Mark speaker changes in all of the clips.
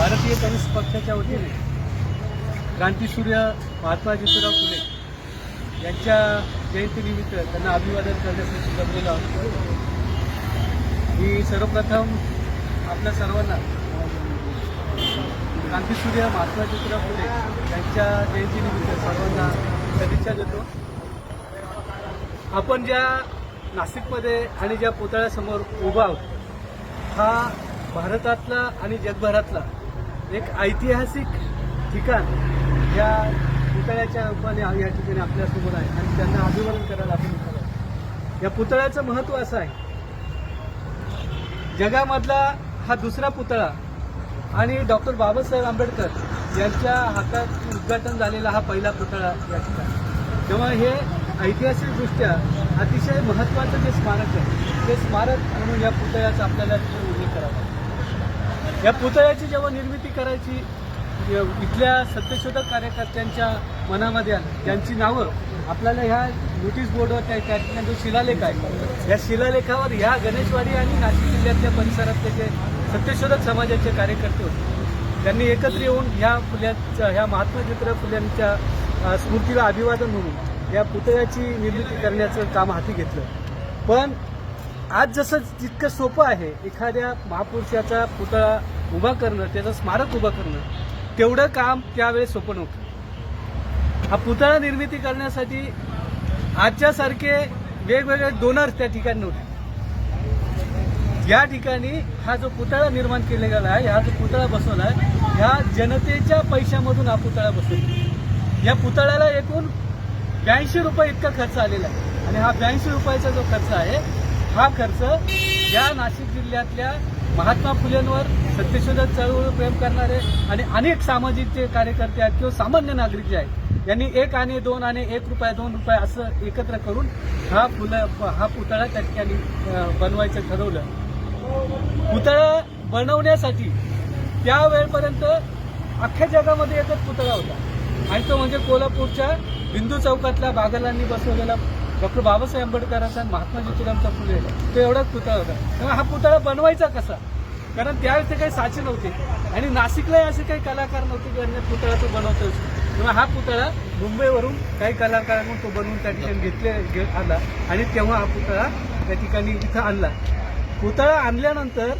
Speaker 1: भारतीय कम्युनिस्ट पक्षाच्या वतीने क्रांतीसूर्य महात्मा ज्योतिराव फुले यांच्या जयंतीनिमित्त त्यांना अभिवादन करण्यासाठी जमलेलो आहोत. मी सर्वप्रथम आपल्या सर्वांना क्रांतीसूर्य महात्मा ज्योतिराव फुले यांच्या जयंतीनिमित्त सर्वांना शुभेच्छा देतो. आपण ज्या नाशिकमध्ये आणि ज्या पुतळ्यासमोर उभा आहोत हा भारतातला आणि जगभरातला एक ऐतिहासिक ठिकाण या पुतळ्याच्या रूपाने या ठिकाणी आपल्यासमोर आहे आणि त्यांना अभिवादन करायला आपण या पुतळ्याचं महत्त्व असं आहे. जगामधला हा दुसरा पुतळा आणि डॉक्टर बाबासाहेब आंबेडकर यांच्या हातात उद्घाटन झालेला हा पहिला पुतळा या ठिकाणी. तेव्हा हे ऐतिहासिकदृष्ट्या अतिशय महत्त्वाचं जे स्मारक आहे ते स्मारक म्हणून या पुतळ्याचं आपल्याला या पुतळ्याची जेव्हा निर्मिती करायची म्हणजे इथल्या सत्यशोधक कार्यकर्त्यांच्या मनामध्ये आलं. त्यांची नावं. आपल्याला ह्या नोटीस बोर्डवर त्या त्या ठिकाणी जो शिलालेख आहे या शिलालेखावर ह्या गणेशवाडी आणि नाशिक जिल्ह्यातल्या परिसरातले जे सत्यशोधक समाजाचे कार्यकर्ते होते त्यांनी एकत्र येऊन ह्या फुल्यांच्या ह्या महात्मा ज्योतिराव फुल्यांच्या स्मृतीला अभिवादन म्हणून या पुतळ्याची निर्मिती करण्याचं काम हाती घेतलं. पण आज जसं जितकं सोपं आहे एखाद्या महापुरुषाचा पुतळा उभा करणं त्याचं स्मारक उभं करणं तेवढं काम त्यावेळेस सोपं नव्हतं. हा पुतळा निर्मिती करण्यासाठी आजच्यासारखे वेगवेगळे डोनर्स त्या ठिकाणी नव्हते. या ठिकाणी हा जो पुतळा निर्माण केला गेला आहे हा जो पुतळा बसवला आहे ह्या जनतेच्या पैशामधून हा पुतळा बसवला या पुतळ्याला एकूण ब्याऐंशी रुपये इतका खर्च आलेला आहे. आणि हा ब्याऐंशी रुपयाचा जो खर्च आहे हा खर्च या नाशिक जिल्ह्यातल्या महात्मा फुलेंवर सत्यशोधक चळवळ प्रेम करणारे आणि अनेक सामाजिक जे कार्यकर्ते आहेत किंवा सामान्य नागरिक जे आहेत यांनी एक आणि दोन आणि एक रुपया दोन रुपये असं एकत्र करून हा फुलं हा पुतळा त्या ठिकाणी बनवायचं ठरवलं. पुतळा बनवण्यासाठी त्या वेळपर्यंत अख्ख्या जगामध्ये एकच पुतळा होता. आणि तो म्हणजे कोल्हापूरच्या बिंदू चौकातल्या बागलांनी बसवलेला डॉक्टर बाबासाहेब आंबेडकरांचा आणि महात्मा ज्योतिरामचा फुले तो एवढाच पुतळा होता. तेव्हा हा पुतळा बनवायचा कसा? कारण त्यावेळेस ते काही साचे नव्हते. आणि नाशिकलाही असे काही कलाकार नव्हते की अन्य पुतळा तो बनवतो तेव्हा हा पुतळा मुंबईवरून काही कलाकारांकडून तो बनवून त्या ठिकाणी घेतले घे आला. आणि तेव्हा हा पुतळा त्या ठिकाणी इथं आणला. पुतळा आणल्यानंतर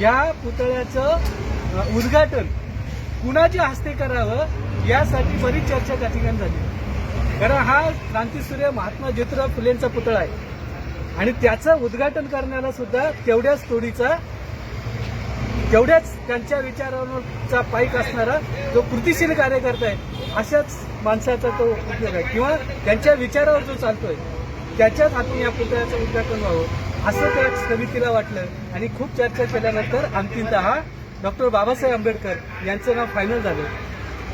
Speaker 1: या पुतळ्याचं उद्घाटन कुणाच्या हस्ते करावं यासाठी बरीच चर्चा त्या ठिकाणी झाली. कारण हा क्रांतीसूर्य महात्मा ज्योतिराव फुलेंचा पुतळा आहे. आणि त्याचं उद्घाटन करण्याला सुद्धा तेवढ्याच तोडीचा तेवढ्याच त्यांच्या विचारांवरचा पाईक असणारा जो कृतिशील कार्यकर्ता आहे अशाच माणसाचा तो उपयोग आहे. किंवा त्यांच्या विचारावर जो चालतोय त्याच्याच हातून या पुतळ्याचं उद्घाटन व्हावं असं त्या समितीला वाटलं. आणि खूप चर्चा केल्यानंतर अंतिमतः हा डॉक्टर बाबासाहेब आंबेडकर यांचं नाव फायनल झालं.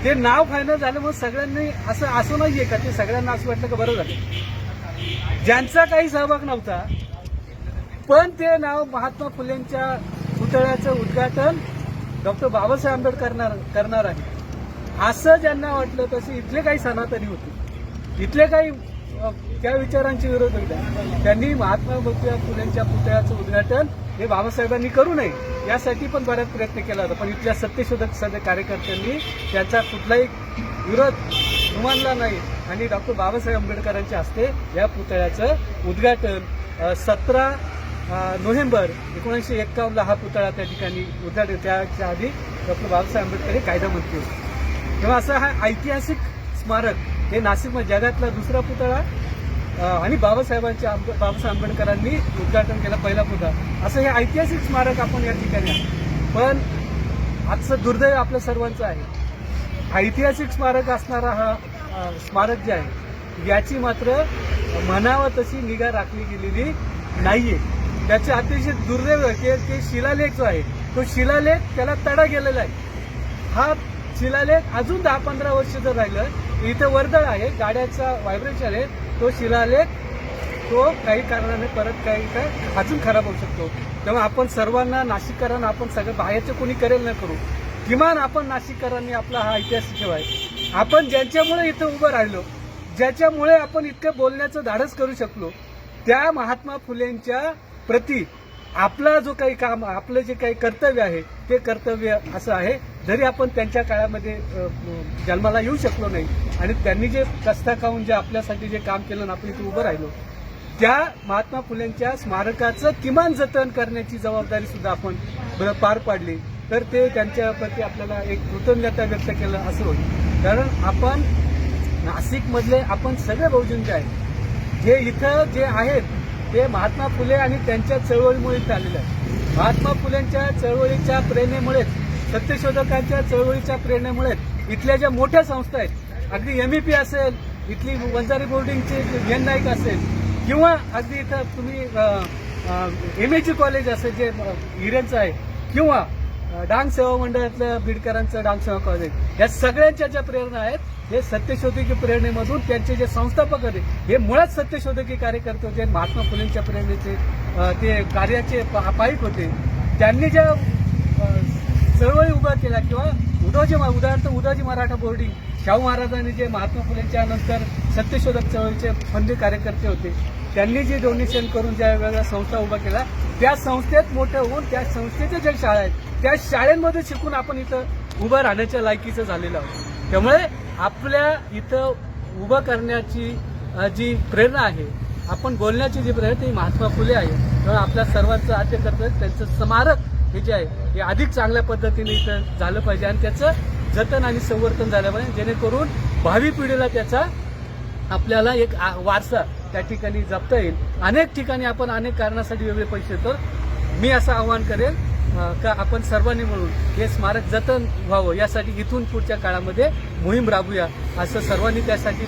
Speaker 1: ते नाव फायनल झालं मग सगळ्यांनी असं असं नाहीये का? ते सगळ्यांना असं वाटलं का बरं झालं? ज्यांचा काही सहभाग नव्हता पण ते नाव महात्मा फुलेंच्या पुतळ्याचं उद्घाटन डॉक्टर बाबासाहेब आंबेडकर करणार करणार आहे. असं ज्यांना वाटलं तसे इथले काही सनातनी होते. इथले काही त्या विचारांचे विरोध होता त्यांनी महात्मा ज्योतिबा फुलेंच्या पुतळ्याचं उद्घाटन हे बाबासाहेबांनी करू नये यासाठी पण बऱ्याच प्रयत्न केला होता. पण इथल्या सत्यशोधक सध्या कार्यकर्त्यांनी त्याचा कुठलाही विरोध मानला नाही. आणि डॉक्टर बाबासाहेब आंबेडकरांच्या हस्ते या पुतळ्याचं उद्घाटन सतरा नोव्हेंबर एकोणीसशे एक्कावन्नला हा पुतळा त्या ठिकाणी उद्घाटन त्याच्या आधी डॉक्टर बाबासाहेब आंबेडकर हे कायदा मंत्री होते. तेव्हा असं हा ऐतिहासिक स्मारक हे नाशिकमध्ये जगातला दुसरा पुतळा आणि बाबासाहेबांच्या आंब बाबासाहेब आंबेडकरांनी उद्घाटन केलं पहिला पुतळा असं हे ऐतिहासिक स्मारक आपण या ठिकाणी पण आजचं दुर्दैव आपल्या सर्वांचं आहे. ऐतिहासिक स्मारक असणारा हा स्मारक जे आहे याची मात्र म्हणावं तशी निगा राखली गेलेली नाहीये. त्याचे अतिशय दुर्दैव की ते शिलालेख जो आहे तो शिलालेख त्याला तडा गेलेला आहे. हा शिलालेख अजून दहा पंधरा वर्ष जर राहिलं इथं वर्दळ आहे गाड्याचा व्हायब्रेशन आहे तो शिलालेख तो काही कारणाने परत काही काय अजून खराब होऊ शकतो. तेव्हा आपण सर्वांना नाशिककरांना आपण सगळं बाहेरचं कोणी करेल न करू. किमान आपण नाशिककरांनी आपला हा इतिहास ठेवाय. आपण ज्यांच्यामुळे इथं उभं राहिलो ज्याच्यामुळे आपण इतकं बोलण्याचं धाडस करू शकलो त्या महात्मा फुलेंच्या प्रती आपला जो काही काम आपलं जे काही कर्तव्य आहे ते कर्तव्य असं आहे. जरी आपण त्यांच्या काळामध्ये जन्माला येऊ शकलो नाही आणि त्यांनी जे कस्ता खाऊन जे आपल्यासाठी जे काम केलं आणि आपण इथे उभं राहिलो त्या महात्मा फुलेंच्या स्मारकाचं किमान जतन करण्याची जबाबदारी सुद्धा आपण पार पाडली तर ते त्यांच्याप्रती आपल्याला एक कृतज्ञता व्यक्त केलं असं होईल. कारण आपण नाशिकमधले आपण सगळे बहुजन जे आहेत जे इथं जे आहेत ते महात्मा फुले आणि त्यांच्या चळवळीमुळे झालेलं आहे महात्मा फुलेंच्या चळवळीच्या प्रेरणेमुळेच सत्यशोधकांच्या चळवळीच्या प्रेरणेमुळेच इथल्या ज्या मोठ्या संस्था आहेत अगदी एमईपी असेल इथली वंजारी बोर्डिंगची एन नाईक असेल किंवा अगदी इथं तुम्ही एम एची कॉलेज असेल जे अ, हिरेंचं आहे किंवा डांग सेवा मंडळातलं बीडकरांचं डांग सेवा कॉलेज या सगळ्यांच्या ज्या प्रेरणा आहेत हे सत्यशोधकी प्रेरणेमधून त्यांचे जे संस्थापक होते हे मुळात सत्यशोधकी कार्यकर्ते होते महात्मा फुलेंच्या प्रेरणेचे ते कार्याचे पा- पाईक होते. त्यांनी ज्या चळवळी उभा केल्या किंवा उदाजी उदाहरणार्थ उदाजी मराठा बोर्डिंग शाहू महाराजांनी जे महात्मा फुलेंच्या नंतर सत्यशोधक चळवळीचे फंदी कार्यकर्ते होते त्यांनी जे डोनेशन करून ज्या वेगवेगळ्या संस्था उभा केल्या त्या संस्थेत मोठं होऊन त्या संस्थेच्या ज्या शाळा आहेत त्या शाळेमध्ये शिकून आपण इथं उभं राहण्याच्या लायकीचं झालेलं आहोत. त्यामुळे आपल्या इथं उभं करण्याची जी प्रेरणा आहे आपण बोलण्याची जी प्रेरणा ती महात्मा फुले आहे त्यामुळे आपल्या सर्वांचं आद्य कर्तव्य त्यांचं स्मारक हे जे आहे हे अधिक चांगल्या पद्धतीने इथं झालं पाहिजे आणि त्याचं जतन आणि संवर्धन झालं पाहिजे जेणेकरून भावी पिढीला त्याचा आपल्याला एक आ- वारसा त्या ठिकाणी जपता येईल. अनेक ठिकाणी आपण अनेक कारणासाठी वेगळे पैसे देतो. मी असं आवाहन करेन का आपण सर्वांनी मिळून हे स्मारक जतन व्हावं यासाठी इथून पुढच्या काळामध्ये मोहीम राबूया असं सर्वांनी त्यासाठी